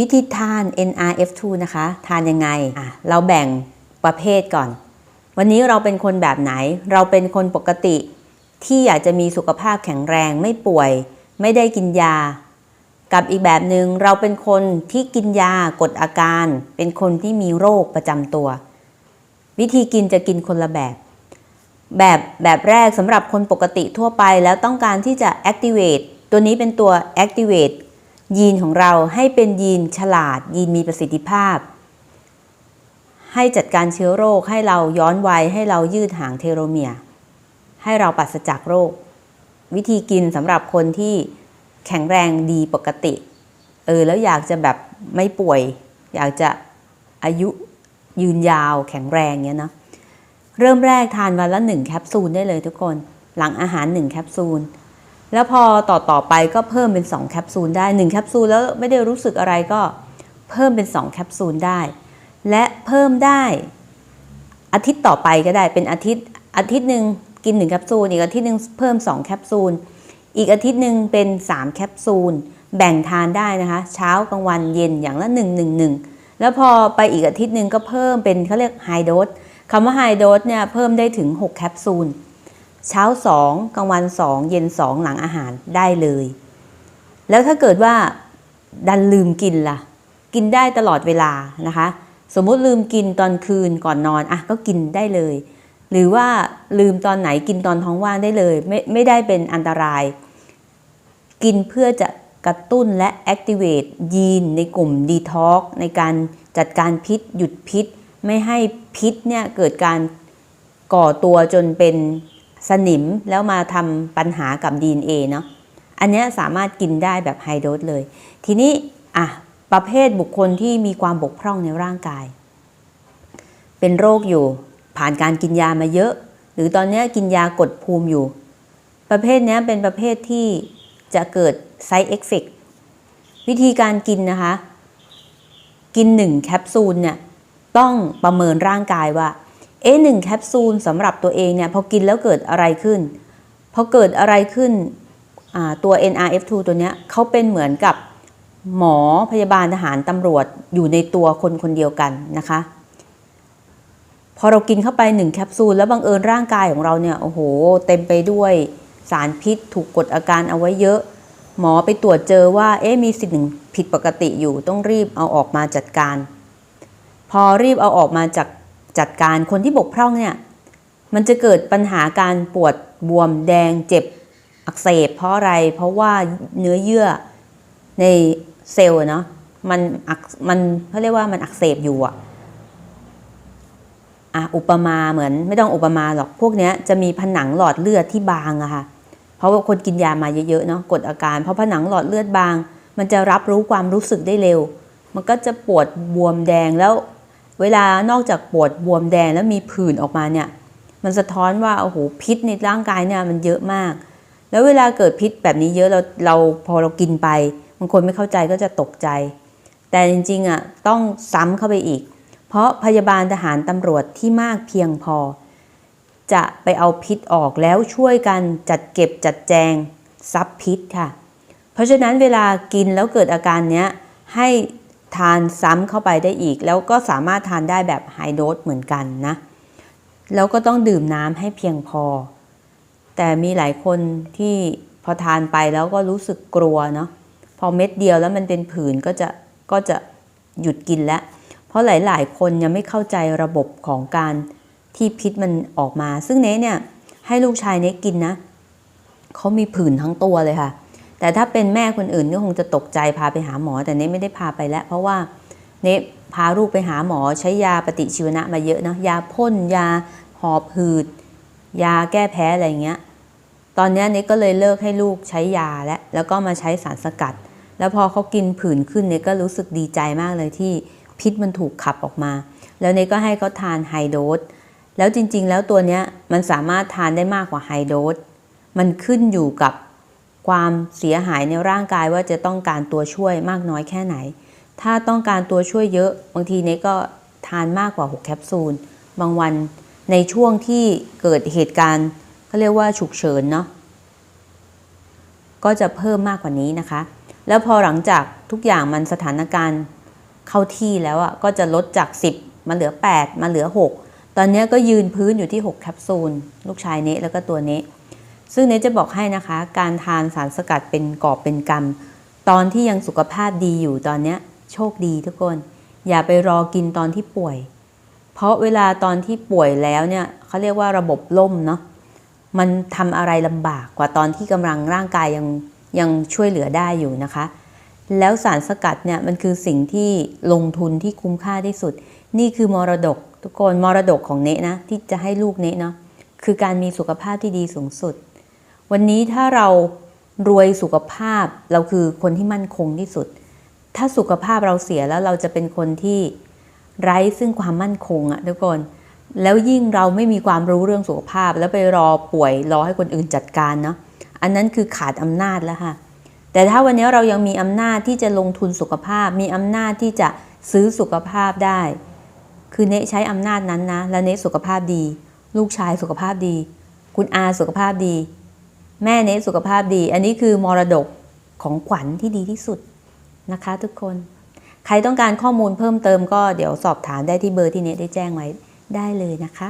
วิธีทาน NRF2 นะคะ ทานยังไงอะเราแบ่งประเภทก่อน วันนี้เราเป็นคนแบบไหน เราเป็นคนปกติ ที่อยากจะมีสุขภาพแข็งแรงไม่ป่วย ไม่ได้กินยา กับอีกแบบหนึง่งเราเป็นคนที่กินยากดอาการ เป็นคนที่มีโรคประจำตัว วิธีกินจะกินคนละแบบ แบบแบบแรกสำหรับคนปกติทั่วไปแล้วต้องการที่จะ activate ตัวนี้เป็นตัว activate ยีนของเราให้เป็นยีนฉลาด ยีนมีประสิทธิภาพ ให้จัดการเชื้อโรคให้เราย้อนวัยให้เรายืดห่างเทโลเมียร์ให้เราปราศจากโรค วิธีกินสำหรับคนที่แข็งแรงดีปกติ เออ แล้วอยากจะแบบไม่ป่วย อยากจะอายุยืนยาวแข็งแรงเงี้ยนะเริ่มแรกทานวันละหนึ่งแคปซูลได้เลยทุกคน หลังอาหารหนึ่งแคปซูล แล้วพอต่อต่อไปก็เพิ่มเป็น 2 แคปซูลได้ 1 แคปซูลแล้วไม่ได้รู้สึกอะไรก็เพิ่มเป็น 2 แคปซูลได้ และเพิ่มได้อาทิตย์ต่อไปก็ได้เป็นอาทิตย์อาทิตย์หนึ่งกิน 1 แคปซูล อีกอาทิตย์หนึ่งเพิ่ม 2 แคปซูล อีกอาทิตย์หนึ่งเป็น 3 แคปซูล แบ่งทานได้นะคะ เช้ากลางวันเย็นอย่างละ1 1 1 แล้วพอไปอีกอาทิตย์หนึ่งก็เพิ่มเป็นเขาเรียกไฮโดสคำว่าไฮโดสเนี่ยเพิ่มได้ถึง 6 แคปซูล เช้า2กลางวัน2เย็น2หลังอาหารได้เลย แล้วถ้าเกิดว่าดันลืมกินล่ะ กินได้ตลอดเวลานะคะ สมมุติลืมกินตอนคืนก่อนนอนอะก็กินได้เลย หรือว่าลืมตอนไหนกินตอนท้องว่างได้เลย ไม่ไม่ได้เป็นอันตราย กินเพื่อจะกระตุ้นและ activate ยีนในกลุ่ม detox ในการจัดการพิษ หยุดพิษ ไม่ให้พิษเนี่ยเกิดการก่อตัวจนเป็น สนิมแล้วมาทำปัญหากับ DNA เนาะอันนี้สามารถกินได้แบบไฮโดสเลย ทีนี้อะประเภทบุคคลที่มีความบกพร่องในร่างกาย เป็นโรคอยู่ ผ่านการกินยามาเยอะ หรือตอนนี้กินยากดภูมิอยู่ ประเภทนี้เป็นประเภทที่จะเกิด side effect วิธีการกินนะคะ กิน1แคปซูลเนี่ยต้องประเมินร่างกายว่า เอ๊ะหนึ่งแคปซูลสำหรับตัวเองเนี่ยพอกินแล้วเกิดอะไรขึ้น พอเกิดอะไรขึ้นตัว NRF2 ตัวเนี้ยเขาเป็นเหมือนกับหมอพยาบาลทหารตำรวจอยู่ในตัวคนคนเดียวกันนะคะ พอเรากินเข้าไปหนึ่งแคปซูลแล้วบังเอิญร่างกายของเราเนี่ยโอ้โห เต็มไปด้วยสารพิษถูกกดอาการเอาไว้เยอะ หมอไปตรวจเจอว่าเอ๊ะมีสิ่งหนึ่งผิดปกติอยู่ต้องรีบเอาออกมาจัดการ พอรีบเอาออกมาจาก จัดการคนที่บกพร่องเนี่ยมันจะเกิดปัญหาการปวดบวมแดงเจ็บอักเสบเพราะอะไร เพราะว่าเนื้อเยื่อในเซลล์เนาะมันอักมันเขาเรียกว่ามันอักเสบอยู่อะอะอุปมาเหมือนไม่ต้องอุปมาหรอกพวกเนี้ยจะมีผนังหลอดเลือดที่บางอะค่ะเพราะว่าคนกินยามาเยอะๆเนาะกดอาการ เพราะผนังหลอดเลือดบาง มันจะรับรู้ความรู้สึกได้เร็ว มันก็จะปวดบวมแดงแล้ว เวลานอกจากปวดบวมแดงแล้วมีผื่นออกมาเนี่ย มันสะท้อนว่าโอ้โหพิษในร่างกายเนี่ยมันเยอะมาก แล้วเวลาเกิดพิษแบบนี้เยอะเราเราพอเรากินไปบางคนไม่เข้าใจก็จะตกใจ แต่จริงๆอะต้องซ้ำเข้าไปอีก เพราะพยาบาลทหารตำรวจที่มากเพียงพอ จะไปเอาพิษออกแล้วช่วยกันจัดเก็บจัดแจงซับพิษค่ะ เพราะฉะนั้นเวลากินแล้วเกิดอาการเนี้ยให้ ทานซ้ำเข้าไปได้อีก แล้วก็สามารถทานได้แบบไฮโดสเหมือนกันนะ แล้วก็ต้องดื่มน้ำให้เพียงพอ แต่มีหลายคนที่พอทานไปแล้วก็รู้สึกกลัวเนาะพอเม็ดเดียวแล้วมันเป็นผื่นก็จะก็จะหยุดกินแล้ว เพราะหลาย ๆ คนยังไม่เข้าใจระบบของการที่พิษมันออกมา ซึ่งเนเนี่ยให้ลูกชายเนกินนะเขามีผื่นทั้งตัวเลยค่ะ แต่ถ้าเป็นแม่คนอื่นก็คงจะตกใจพาไปหาหมอ แต่เนไม่ได้พาไปแล้ว เพราะว่าเนพาลูกไปหาหมอใช้ยาปฏิชีวนะมาเยอะนะยาพ่นยาหอบหืด ยาแก้แพ้อะไรเงี้ยตอนนี้เนก็เลยเลิกให้ลูกใช้ยาแล้วแล้วก็มาใช้สารสกัด แล้วพอเขากินผื่นขึ้นเนก็รู้สึกดีใจมากเลยที่พิษมันถูกขับออกมา แล้วเนก็ให้เขาทานไฮโดสแล้วจริงๆ แล้วตัวเนี้ยมันสามารถทานได้มากกว่าไฮโดสมันขึ้นอยู่กับ ความเสียหายในร่างกายว่าจะต้องการตัวช่วยมากน้อยแค่ไหน ถ้าต้องการตัวช่วยเยอะ บางทีเนก็ทานมากกว่า 6 แคปซูล บางวันในช่วงที่เกิดเหตุการณ์เขาเรียกว่าฉุกเฉินเนาะก็จะเพิ่มมากกว่านี้นะคะ แล้วพอหลังจากทุกอย่างมันสถานการณ์เข้าที่แล้วอะก็จะลดจาก 10 มาเหลือ 8 มาเหลือ 6 ตอนนี้ก็ยืนพื้นอยู่ที่ 6 แคปซูล ลูกชายเนะแล้วก็ตัวเนะ ซึ่งเนจะบอกให้นะคะ การทานสารสกัดเป็นกอบเป็นกำตอนที่ยังสุขภาพดีอยู่ตอนเนี้ยโชคดีทุกคน อย่าไปรอกินตอนที่ป่วย เพราะเวลาตอนที่ป่วยแล้วเนี่ยเขาเรียกว่าระบบล่มเนาะมันทำอะไรลำบากกว่าตอนที่กำลังร่างกายยังยังช่วยเหลือได้อยู่นะคะ แล้วสารสกัดเนี่ยมันคือสิ่งที่ลงทุนที่คุ้มค่าที่สุด นี่คือมรดกทุกคนมรดกของเนะนะที่จะให้ลูกเนะเนาะคือการมีสุขภาพที่ดีสูงสุด วันนี้ถ้าเรารวยสุขภาพเราคือคนที่มั่นคงที่สุด ถ้าสุขภาพเราเสียแล้วเราจะเป็นคนที่ไร้ซึ่งความมั่นคงอะทุกคนแล้วยิ่งเราไม่มีความรู้เรื่องสุขภาพ แล้วไปรอป่วยรอให้คนอื่นจัดการเนาะอันนั้นคือขาดอำนาจแล้วค่ะแต่ถ้าวันนี้เรายังมีอำนาจที่จะลงทุนสุขภาพ มีอำนาจที่จะซื้อสุขภาพได้ คือเนใช้อำนาจนั้นนะ แล้วเนสุขภาพดี ลูกชายสุขภาพดี คุณอาสุขภาพดี แม่เนสุขภาพดี อันนี้คือมรดกของขวัญที่ดีที่สุดนะคะ ทุกคน ใครต้องการข้อมูลเพิ่มเติมก็เดี๋ยวสอบถามได้ที่เบอร์ที่เนได้แจ้งไว้ได้เลยนะคะ